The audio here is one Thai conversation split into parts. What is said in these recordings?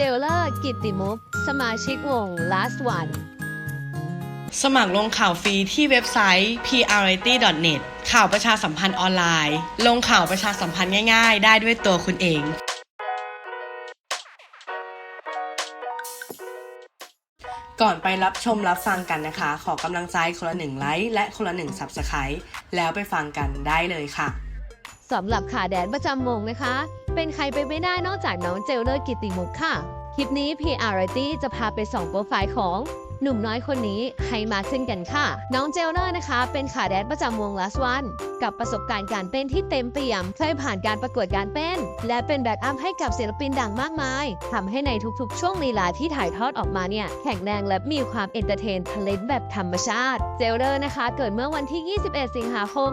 จลเลอร์กิตติมุกสมาชิกวง last one สมัครลงข่าวฟรีที่เว็บไซต์ prrity.net ข่าวประชาสัมพันธ์ออนไลน์ ลงข่าวประชาสัมพันธ์ง่ายๆ ได้ด้วยตัวคุณเองก่อนไปรับชมรับฟังกันนะคะ ขอกำลังใจคนละหนึ่งไลค์และคนละหนึ่ง Subscribe แล้วไปฟังกันได้เลยค่ะสำหรับขาแดนประจำวงนะคะ เป็นใครไปไม่ได้นอกจากน้องเจลเลอร์กิตติมุกค่ะ คลิปนี้ PR ร์ตี้จะพาไปส่องโปรไฟล์ของ หนุ่มน้อยคนนี้ให้มากขึ้นกันค่ะ น้องเจลเลอร์นะคะ เป็นขาแดนประจำวง Last One กับประสบการณ์การเต้นที่เต็มเปี่ยม เคยผ่านการประกวดการเต้น และเป็นแบ็กอัพให้กับศิลปินดังมากมายทำให้ในทุกๆ ช่วงลีลาที่ถ่ายทอดออกมาเนี่ย แข็งแรงและมีความเอนเตอร์เทนทะเลนแบบธรรมชาติ เจลเลอร์นะคะ เกิดเมื่อวันที่ 21 สิงหาคม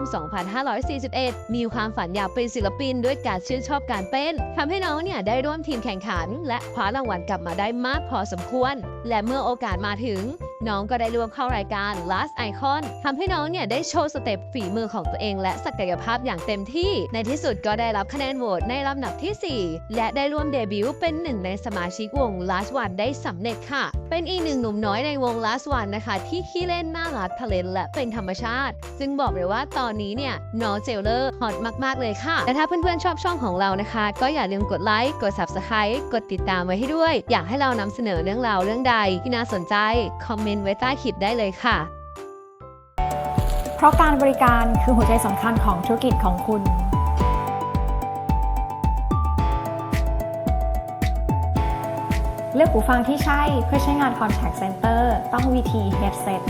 2541 มีความฝันอยากเป็นศิลปินด้วยการชื่นชอบการเต้นทำให้น้องเนี่ยได้ร่วมทีมแข่งขัน และคว้ารางวัลกลับมาได้มากพอสมควร และเมื่อโอกาสมาถึง등 น้องก็ได้ร่วมเข้ารายการ Last Icon ทำให้น้องเนี่ยได้โชว์สเต็ปฝีมือของตัวเองและศักยภาพอย่างเต็มที่ ในที่สุดก็ได้รับคะแนนโหวตในลำดับที่ 4 และได้ร่วมเดบิวต์เป็นหนึ่งในสมาชิกวง Last One ได้สำเร็จค่ะ เป็นอีกหนึ่งหนุ่มน้อยในวง Last One นะคะ ที่ขี้เล่นน่ารักทะเลนและเป็นธรรมชาติ ซึ่งบอกเลยว่าตอนนี้เนี่ยน้องเจลเลอร์ฮอตมาก ๆ เลยค่ะและถ้าเพื่อนๆชอบช่องของเรานะคะ ก็อย่าลืมกดไลค์กด Subscribe กดติดตามไว้ให้ด้วย อยากให้เรานำเสนอเรื่องราวเรื่องใดที่น่าสนใจคอมเมนต์ไว้ใต้คลิปได้เลยค่ะ เพราะการบริการคือหัวใจสำคัญของธุรกิจของคุณเลือกหูฟังที่ใช่เพื่อใช้งาน Contact Center ต้อง VT Headset